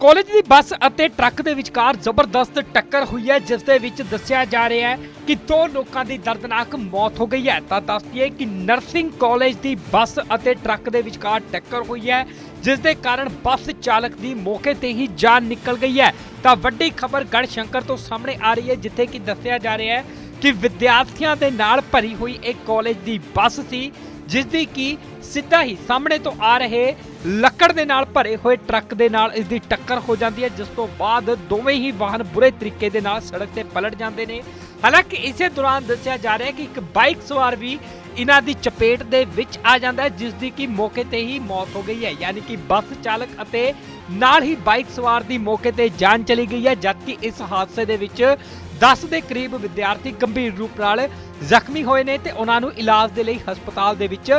College ਦੀ ਬੱਸ ਅਤੇ truck ਦੇ ਵਿਚਕਾਰ ਜ਼ਬਰਦਸਤ ਟੱਕਰ ਹੋਈ ਹੈ, ਜਿਸ ਦੇ ਵਿੱਚ ਦੱਸਿਆ ਜਾ ਰਿਹਾ ਹੈ ਕਿ ਦੋ ਲੋਕਾਂ ਦੀ ਦਰਦਨਾਕ ਮੌਤ ਹੋ ਗਈ ਹੈ। ਤਾਂ ਦੱਸ ਦਈਏ ਕਿ ਨਰਸਿੰਗ ਕਾਲਜ ਦੀ ਬੱਸ ਅਤੇ ਟਰੱਕ ਦੇ ਵਿਚਕਾਰ ਟੱਕਰ ਹੋਈ ਹੈ, ਜਿਸ ਦੇ ਕਾਰਨ ਬੱਸ ਚਾਲਕ ਦੀ ਮੌਕੇ ਤੇ ਹੀ ਜਾਨ ਨਿਕਲ ਗਈ ਹੈ। ਤਾਂ ਵੱਡੀ ਖਬਰ ਗੜਸ਼ੰਕਰ ਤੋਂ ਸਾਹਮਣੇ ਆ ਰਹੀ ਹੈ, ਜਿੱਥੇ ਕਿ ਦੱਸਿਆ ਜਾ ਰਿਹਾ ਹੈ ਕਿ ਵਿਦਿਆਰਥੀਆਂ ਦੇ ਨਾਲ ਭਰੀ ਹੋਈ ਇੱਕ ਕਾਲਜ ਦੀ ਬੱਸ ਸੀ ਜਿਸ ਦੀ ਕੀ ਸਿੱਧਾ ਹੀ ਸਾਹਮਣੇ ਤੋਂ ਆ ਰਹੇ ਲੱਕੜ ਦੇ ਨਾਲ ਭਰੇ ਹੋਏ ਟਰੱਕ ਦੇ ਨਾਲ ਇਸ ਦੀ ਟੱਕਰ ਹੋ ਜਾਂਦੀ ਹੈ, ਜਿਸ ਤੋਂ ਬਾਅਦ ਦੋਵੇਂ ਹੀ ਵਾਹਨ ਬੁਰੇ ਤਰੀਕੇ ਦੇ ਨਾਲ ਸੜਕ ਤੇ ਪਲਟ ਜਾਂਦੇ ਨੇ। ਹਾਲਾਂਕਿ ਇਸੇ ਦੌਰਾਨ ਦੱਸਿਆ ਜਾ ਰਿਹਾ ਹੈ ਕਿ ਇੱਕ ਬਾਈਕ ਸਵਾਰ ਵੀ ਇਹਨਾਂ ਦੀ ਚਪੇਟ ਦੇ ਵਿੱਚ ਆ ਜਾਂਦਾ ਹੈ ਜਿਸ ਦੀ ਕਿ ਮੌਕੇ ਤੇ ਹੀ ਮੌਤ ਹੋ ਗਈ ਹੈ। ਯਾਨੀ ਕਿ ਬੱਸ ਚਾਲਕ ਅਤੇ ਨਾਲ ਹੀ ਬਾਈਕ ਸਵਾਰ ਦੀ ਮੌਕੇ ਤੇ ਜਾਨ ਚਲੀ ਗਈ ਹੈ, ਜਦਕਿ ਇਸ ਹਾਦਸੇ ਦੇ ਵਿੱਚ 10 ਦੇ ਕਰੀਬ ਵਿਦਿਆਰਥੀ ਗੰਭੀਰ ਰੂਪ ਨਾਲ ਜ਼ਖਮੀ ਹੋਏ ਨੇ ਤੇ ਉਹਨਾਂ ਨੂੰ ਇਲਾਜ ਦੇ ਲਈ ਹਸਪਤਾਲ ਦੇ ਵਿੱਚ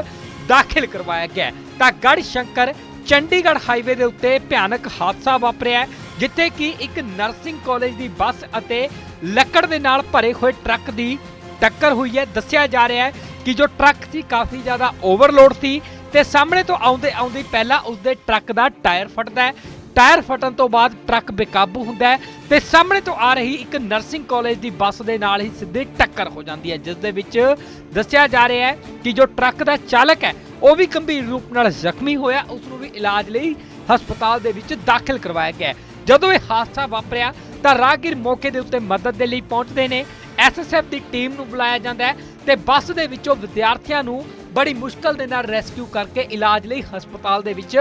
ਦਾਖਲ ਕਰਵਾਇਆ ਗਿਆ ਤਾਂ ਗੜ ਸ਼ੰਕਰ ਚੰਡੀਗੜ੍ਹ ਹਾਈਵੇ ਦੇ ਉੱਤੇ ਭਿਆਨਕ ਹਾਦਸਾ ਵਾਪਰਿਆ ਜਿੱਥੇ ਕਿ ਇੱਕ ਨਰਸਿੰਗ ਕਾਲਜ ਦੀ ਬੱਸ ਅਤੇ ਲੱਕੜ ਦੇ ਨਾਲ ਭਰੇ ਹੋਏ ਟਰੱਕ ਦੀ ਟੱਕਰ ਹੋਈ ਹੈ। ਦੱਸਿਆ ਜਾ ਰਿਹਾ ਹੈ ਕਿ ਜੋ ਟਰੱਕ ਸੀ, ਕਾਫੀ ਜ਼ਿਆਦਾ ਓਵਰਲੋਡ ਸੀ ਤੇ ਸਾਹਮਣੇ ਤੋਂ ਆਉਂਦੇ ਆਉਂਦੀ ਪਹਿਲਾਂ ਉਸਦੇ ਟਰੱਕ ਦਾ ਟਾਇਰ ਫਟਦਾ ਹੈ ਟਾਇਰ ਫਟਣ ਤੋਂ ਬਾਅਦ ਟਰੱਕ ਬੇਕਾਬੂ ਹੁੰਦਾ ਹੈ ਤੇ ਸਾਹਮਣੇ ਤੋਂ ਆ ਰਹੀ ਇੱਕ ਨਰਸਿੰਗ ਕਾਲਜ ਦੀ ਬੱਸ ਦੇ ਨਾਲ ਹੀ ਸਿੱਧੀ ਟੱਕਰ ਹੋ ਜਾਂਦੀ ਹੈ, ਜਿਸ ਦੇ ਵਿੱਚ ਦੱਸਿਆ ਜਾ ਰਿਹਾ ਹੈ ਕਿ ਜੋ ਟਰੱਕ ਦਾ ਚਾਲਕ ਹੈ, ਉਹ ਵੀ ਗੰਭੀਰ ਰੂਪ ਨਾਲ ਜ਼ਖਮੀ ਹੋਇਆ, ਉਸ ਨੂੰ ਵੀ ਇਲਾਜ ਲਈ ਹਸਪਤਾਲ ਦੇ ਵਿੱਚ ਦਾਖਲ ਕਰਵਾਇਆ ਗਿਆ ਜਦੋਂ ਇਹ ਹਾਦਸਾ ਵਾਪਰਿਆ, ਤਾਂ ਰਾਹਗੀਰ ਮੌਕੇ ਦੇ ਉੱਤੇ ਮਦਦ ਦੇ ਲਈ ਪਹੁੰਚਦੇ ਨੇ। ਐਸਐਸਐਫ ਦੀ ਟੀਮ ਨੂੰ ਬੁਲਾਇਆ ਜਾਂਦਾ ਹੈ ਤੇ ਬੱਸ ਦੇ ਵਿੱਚੋਂ ਵਿਦਿਆਰਥੀਆਂ ਨੂੰ ਬੜੀ ਮੁਸ਼ਕਲ ਦੇ ਨਾਲ ਰੈਸਕਿਊ ਕਰਕੇ ਇਲਾਜ ਲਈ ਹਸਪਤਾਲ ਦੇ ਵਿੱਚ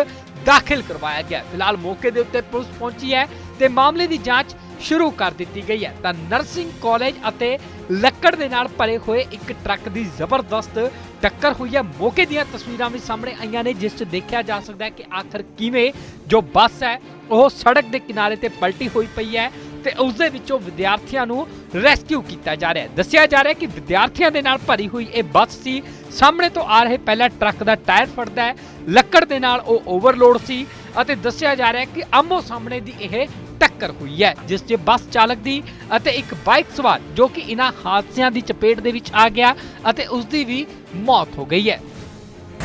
ਦਾਖਲ ਕਰਵਾਇਆ ਗਿਆ। ਫਿਲਹਾਲ ਮੌਕੇ ਦੇ ਉੱਤੇ ਪੁਲਿਸ ਪਹੁੰਚੀ ਹੈ ਤੇ ਮਾਮਲੇ ਦੀ ਜਾਂਚ ਸ਼ੁਰੂ ਕਰ ਦਿੱਤੀ ਗਈ ਹੈ। ਤਾਂ ਨਰਸਿੰਗ ਕਾਲਜ ਅਤੇ ਲੱਕੜ ਦੇ ਨਾਲ ਭਰੇ ਹੋਏ ਇੱਕ ਟਰੱਕ ਦੀ ਜ਼ਬਰਦਸਤ ਟੱਕਰ ਹੋਈ ਹੈ। ਮੌਕੇ ਦੀਆਂ ਤਸਵੀਰਾਂ ਵੀ ਸਾਹਮਣੇ ਆਈਆਂ ਨੇ, ਜਿਸ 'ਚ ਦੇਖਿਆ ਜਾ ਸਕਦਾ ਹੈ ਕਿ ਆਖਰ ਕਿਵੇਂ ਜੋ ਬੱਸ ਹੈ, ਉਹ ਸੜਕ ਦੇ ਕਿਨਾਰੇ ਤੇ ਪਲਟੀ ਹੋਈ ਪਈ ਹੈ। ਤੇ ਉਸ ਦੇ ਵਿੱਚੋਂ ਵਿਦਿਆਰਥੀਆਂ ਨੂੰ ਰੈਸਕਿਊ ਕੀਤਾ ਜਾ ਰਿਹਾ ਹੈ। ਦੱਸਿਆ ਜਾ ਰਿਹਾ ਹੈ ਕਿ ਵਿਦਿਆਰਥੀਆਂ ਦੇ ਨਾਲ ਭਰੀ ਹੋਈ ਇਹ ਬੱਸ ਸੀ, ਸਾਹਮਣੇ ਤੋਂ ਆ ਰਹੇ ਪਹਿਲਾ ਟਰੱਕ ਦਾ ਟਾਇਰ ਫਟਦਾ ਹੈ, ਲੱਕੜ ਦੇ ਨਾਲ ਉਹ ਓਵਰਲੋਡ ਸੀ ਅਤੇ ਦੱਸਿਆ ਜਾ ਰਿਹਾ ਹੈ ਕਿ ਆਮੋ ਸਾਹਮਣੇ ਦੀ ਇਹ ਟੱਕਰ ਹੋਈ ਹੈ, ਜਿਸ 'ਚ ਬੱਸ ਚਾਲਕ ਦੀ ਅਤੇ ਇੱਕ ਬਾਈਕ ਸਵਾਰ ਜੋ ਕਿ ਇਹਨਾਂ ਹਾਦਸਿਆਂ ਦੀ ਚਪੇਟ ਦੇ ਵਿੱਚ ਆ ਗਿਆ ਅਤੇ ਉਸ ਦੀ ਵੀ ਮੌਤ ਹੋ ਗਈ ਹੈ।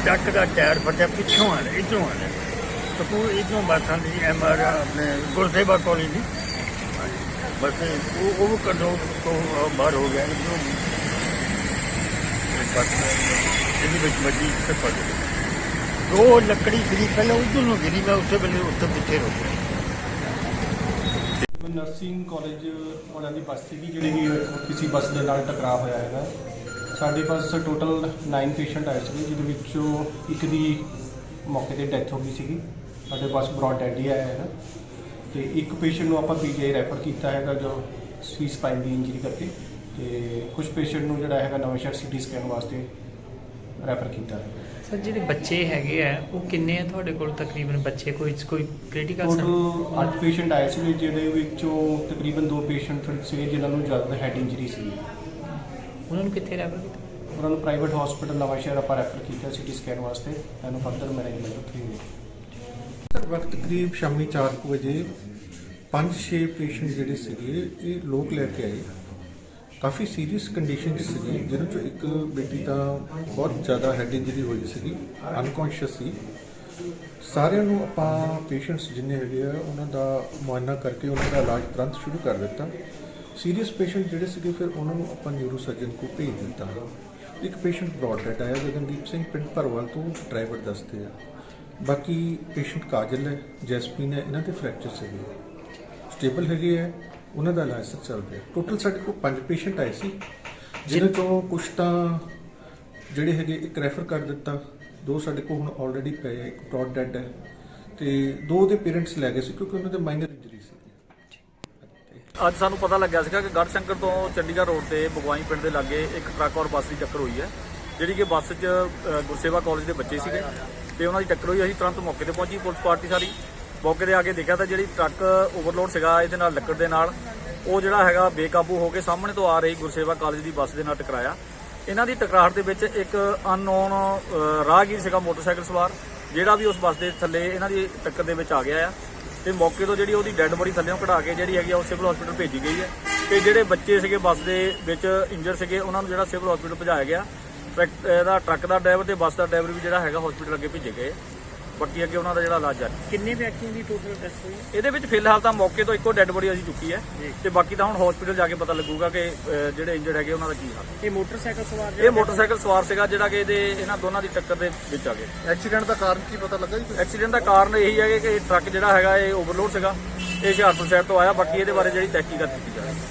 ਟਰੱਕ ਦਾ ਟਾਇਰ ਫਟਿਆ ਪਿੱਛੋਂ ਆ ਰਿਹਾ, ਇਧਰੋਂ ਆ ਰਿਹਾ। ਸਕੂਲ ਇਧਰੋਂ ਬੱਸਾਂ ਦੀ ਐਮਆਰ ਆਪਣੇ ਗੁਰਸੇਵਾ ਕਾਲਜ ਦੀ ਬਸ ਉਹ ਉਹ ਕਦੋਂ ਤੋਂ ਬਾਹਰ ਹੋ ਗਿਆ ਇਧਰੋਂ ਬੱਸ ਵਿੱਚ ਵੱਡੀ ਤੇ ਗਈ ਉਹ ਲੱਕੜੀ ਗਿਰੀ ਪਹਿਲਾਂ ਉਧਰ ਨੂੰ ਗਿਰੀ, ਮੈਂ ਉਸੇ ਵੇਲੇ ਉੱਥੇ ਪਿੱਛੇ ਰੁਕ ਗਿਆ। ਨਰਸਿੰਗ ਕਾਲਜ ਵਾਲਿਆਂ ਦੀ ਬੱਸ ਸੀਗੀ, ਜਿਹੜੀ ਕਿ ਕਿਸੇ ਬੱਸ ਦੇ ਨਾਲ ਟਕਰਾਅ ਹੋਇਆ ਹੈਗਾ। ਸਾਡੇ ਪਾਸ ਟੋਟਲ 9 ਪੇਸ਼ੈਂਟ ਆਏ ਸੀਗੇ, ਜਿਹਦੇ ਵਿੱਚੋਂ ਇੱਕ ਦੀ ਮੌਕੇ ਤੇ ਡੈਥ ਹੋ ਗਈ ਸੀਗੀ। ਸਾਡੇ ਪਾਸ ਬ੍ਰੌਡ ਡੈਡ ਹੀ ਆਇਆ ਹੈਗਾ। ਤੇ ਇੱਕ ਪੇਸ਼ੈਂਟ ਨੂੰ ਆਪਾਂ ਪੀਜੀਆਈ ਰੈਫਰ ਕੀਤਾ ਹੈਗਾ ਜੋ ਸੀ ਸਪਾਈਨ ਦੀ ਇੰਜਰੀ ਕਰਕੇ ਤੇ ਕੁਝ ਪੇਸ਼ੈਂਟ ਨੂੰ ਜਿਹੜਾ ਹੈਗਾ ਨਵਾਂਸ਼ਹਿਰ ਸਿਟੀ ਸਕੈਨ ਵਾਸਤੇ ਰੈਫਰ ਕੀਤਾ ਹੈ। ਸਰ ਜਿਹੜੇ ਬੱਚੇ ਹੈਗੇ ਆ ਉਹ ਕਿੰਨੇ ਆ ਤੁਹਾਡੇ ਕੋਲ ਤਕਰੀਬਨ ਬੱਚੇ? ਕੋਈ ਕੋਈ ਕ੍ਰਿਟੀਕਲ ਸਰ? ਟੋਟਲ 8 ਪੇਸ਼ੈਂਟ ਆਏ ਸੀਗੇ ਜਿਹਦੇ ਵਿੱਚੋਂ ਤਕਰੀਬਨ 2 ਪੇਸ਼ੈਂਟ ਸੀਗੇ ਜਿਨ੍ਹਾਂ ਨੂੰ ਜ਼ਿਆਦਾ ਹੈਡ ਇੰਜਰੀ ਸੀ। ਉਹਨਾਂ ਨੂੰ ਕਿੱਥੇ ਰੈਫਰ ਕੀਤਾ? ਉਹਨਾਂ ਨੂੰ ਪ੍ਰਾਈਵੇਟ ਹਸਪੀਟਲ ਨਵਾਂਸ਼ਹਿਰ ਆਪਾਂ ਰੈਫਰ ਕੀਤਾ ਸਿਟੀ ਸਕੈਨ ਵਾਸਤੇ। ਇਹਨੂੰ ਫਰਦਰ ਮੈਨੇਜਮੈਂਟ ਉੱਥੇ ਹੋਈ ਸਰ, ਵਕਤ ਕਰੀਬ ਸ਼ਾਮੀ 4 ਕੁ ਵਜੇ 5-6 ਪੇਸ਼ੈਂਟ ਜਿਹੜੇ ਸੀਗੇ, ਇਹ ਲੋਕ ਲੈ ਕੇ ਆਏ। ਕਾਫੀ ਸੀਰੀਅਸ ਕੰਡੀਸ਼ਨ 'ਚ ਸੀਗੇ, ਜਿਹਨਾਂ ਚੋਂ ਇੱਕ ਬੇਟੀ ਤਾਂ ਬਹੁਤ ਜ਼ਿਆਦਾ ਹੈਡ ਇੰਜਰੀ ਹੋਈ ਸੀਗੀ ਅਨਕੌਂਸ਼ੀਅਸ ਸੀ। ਸਾਰਿਆਂ ਨੂੰ ਆਪਾਂ ਪੇਸ਼ੈਂਟਸ ਜਿੰਨੇ ਹੈਗੇ ਆ, ਉਹਨਾਂ ਦਾ ਮੁਆਇਨਾ ਕਰਕੇ ਉਹਨਾਂ ਦਾ ਇਲਾਜ ਤੁਰੰਤ ਸ਼ੁਰੂ ਕਰ ਦਿੱਤਾ। ਸੀਰੀਅਸ ਪੇਸ਼ੈਂਟ ਜਿਹੜੇ ਸੀਗੇ, ਫਿਰ ਉਹਨਾਂ ਨੂੰ ਆਪਾਂ ਨਿਊਰੋ ਸਰਜਨ ਕੋਲ ਭੇਜ ਦਿੱਤਾ। ਇੱਕ ਪੇਸ਼ੈਂਟ ਬ੍ਰੌਡ ਡੈਡ ਆਇਆ ਗਗਨਦੀਪ ਸਿੰਘ, ਪਿੰਡ ਭਰਵਾਲ ਤੋਂ ਡਰਾਈਵਰ ਦੱਸਦੇ ਆ। ਬਾਕੀ ਪੇਸ਼ੈਂਟ ਕਾਜਲ ਹੈ ਜੈਸਪੀਨ ਹੈ ਇਹਨਾਂ ਦੇ ਫ੍ਰੈਕਚਰ ਸੀਗੇ। ਸਟੇਬਲ ਹੈਗੇ ਆ ਉਹਨਾਂ ਦਾ ਇਲਾਜ ਚੱਲ ਰਿਹਾ ਟੋਟਲ ਸਾਡੇ ਕੋਲ ਪੰਜ ਪੇਸ਼ੈਂਟ ਆਏ ਸੀ ਜਿਨ੍ਹਾਂ ਚੋਂ ਕੁਝ ਤਾਂ ਜਿਹੜੇ ਹੈਗੇ ਇੱਕ ਰੈਫਰ ਕਰ ਦਿੱਤਾ ਦੋ ਸਾਡੇ ਕੋਲ ਹੁਣ ਆਲਰੇਡੀ ਪਏ ਆ ਇੱਕ ਬ੍ਰੌਡ ਡੈਡ ਹੈ ਤੇ ਦੋ ਦੇ ਪੇਰੈਂਟਸ ਲੈ ਗਏ ਸੀ ਕਿਉਂਕਿ ਉਹਨਾਂ ਦੇ ਮਾਈਨਰ ਇੰਜਰੀ ਸੀ ਅੱਜ ਸਾਨੂੰ ਪਤਾ ਲੱਗਿਆ ਸੀਗਾ ਕਿ ਗੜਸ਼ੰਕਰ ਤੋਂ ਚੰਡੀਗੜ੍ਹ ਰੋਡ ਤੇ ਬਗਵਾਈ ਪਿੰਡ ਦੇ ਲਾਗੇ ਇੱਕ ਟਰੱਕ ਔਰ ਬੱਸ ਦੀ ਟੱਕਰ ਹੋਈ ਹੈ। ਜਿਹੜੀ ਕਿ ਬੱਸ 'ਚ ਗੁਰਸੇਵਾ ਕਾਲਜ ਦੇ ਬੱਚੇ ਸੀਗੇ। ਤੇ ਉਹਨਾਂ ਦੀ ਟੱਕਰ ਹੋਈ, ਅਸੀਂ ਤੁਰੰਤ ਮੌਕੇ ਤੇ ਪਹੁੰਚੀ, ਪੁਲਿਸ ਪਾਰਟੀ ਸਾਰੀ। ਮੌਕੇ ਤੇ ਆ ਕੇ ਦੇਖਿਆ ਤਾਂ ਜਿਹੜੀ ਟਰੱਕ ਓਵਰਲੋਡ ਸੀਗਾ ਇਹਦੇ ਨਾਲ, ਲੱਕੜ ਦੇ ਨਾਲ, ਉਹ ਜਿਹੜਾ ਹੈਗਾ ਬੇਕਾਬੂ ਹੋ ਕੇ ਸਾਹਮਣੇ ਤੋਂ ਆ ਰਹੀ ਗੁਰਸੇਵਾ ਕਾਲਜ ਦੀ ਬੱਸ ਦੇ ਨਾਲ ਟਕਰਾਇਆ। ਇਹਨਾਂ ਦੀ ਟਕਰਾਹਟ ਦੇ ਵਿੱਚ ਇੱਕ ਅਨਨੋਨ ਰਾਹਗੀਰ ਸੀਗਾ ਮੋਟਰਸਾਈਕਲ ਸਵਾਰ, ਜਿਹੜਾ ਵੀ ਉਸ ਬੱਸ ਦੇ ਥੱਲੇ ਇਹਨਾਂ ਦੀ ਟੱਕਰ ਦੇ ਵਿੱਚ ਆ ਗਿਆ ਆ। ਤੇ ਮੌਕੇ ਤੋਂ ਜਿਹੜੀ ਉਹਦੀ ਡੈੱਡ ਬੋਡੀ ਥੱਲੇੋਂ ਕਢਾ ਕੇ ਜਿਹੜੀ ਹੈਗੀ ਆ, ਉਹ ਸਿਵਲ ਹਸਪੀਟਲ ਭੇਜੀ ਗਈ ਹੈ। ਤੇ ਜਿਹੜੇ ਬੱਚੇ ਸੀਗੇ ਬੱਸ ਦੇ ਵਿੱਚ ਇੰਜਰ ਸੀਗੇ, ਉਹਨਾਂ ਨੂੰ ਜਿਹੜਾ ਸਿਵਲ ਹਸਪੀਟਲ ਭਜਾਇਆ ਗਿਆ। ਇਹਦਾ ਟਰੱਕ ਦਾ ਡਰਾਈਵਰ ਤੇ ਬੱਸ ਦਾ ਡਰਾਈਵਰ ਵੀ ਜਿਹੜਾ ਹੈਗਾ ਹਸਪੀਟਲ ਅੱਗੇ ਭੇਜੇ ਗਏ। ਬਾਕੀ ਅੱਗੇ ਉਹਨਾਂ ਦਾ ਜਿਹੜਾ ਇਲਾਜ ਜਾਰੀ। ਕਿੰਨੇ ਵਿਅਕਤੀਆਂ ਦੀ ਟੋਟਲ ਡੈਥ ਹੋਈ? ਹੈ ਇਹਦੇ ਵਿੱਚ ਫਿਲਹਾਲ ਤਾਂ ਮੌਕੇ ਤੋਂ ਇੱਕੋ ਡੈੱਡ ਬੋਡੀ ਅਸੀਂ ਚੁੱਕੀ ਹੈ। ਤੇ ਬਾਕੀ ਤਾਂ ਹੁਣ ਹਸਪੀਟਲ ਜਾ ਕੇ ਪਤਾ ਲੱਗੂਗਾ ਕਿ ਜਿਹੜੇ ਇੰਜਰਡ ਹੈਗੇ ਉਹਨਾਂ ਦਾ ਕੀ ਹਾਲ। ਇਹ ਮੋਟਰਸਾਈਕਲ ਸਵਾਰ ਇਹ ਮੋਟਰਸਾਈਕਲ ਸਵਾਰ ਸੀਗਾ ਜਿਹੜਾ ਕਿ ਇਹਦੇ ਇਹਨਾਂ ਦੋਨਾਂ ਦੀ ਟੱਕਰ ਦੇ ਵਿੱਚ ਆ ਗਿਆ ਐਕਸੀਡੈਂਟ ਦਾ ਕਾਰਨ ਕੀ ਪਤਾ ਲੱਗਾ ਜੀ ਐਕਸੀਡੈਂਟ ਦਾ ਕਾਰਨ ਇਹੀ ਹੈ ਕਿ ਇਹ ਟਰੱਕ ਜਿਹੜਾ ਹੈਗਾ ਇਹ ਓਵਰਲੋਡ ਸੀਗਾ। ਇਹ ਹੁਸ਼ਿਆਰਪੁਰ ਸਾਈਡ ਤੋਂ ਆਇਆ। ਬਾਕੀ ਇਹਦੇ ਬਾਰੇ ਜਿਹੜੀ ਤਹਿਕੀਕਤ ਕੀਤੀ ਜਾ ਰਹੀ ਹੈ।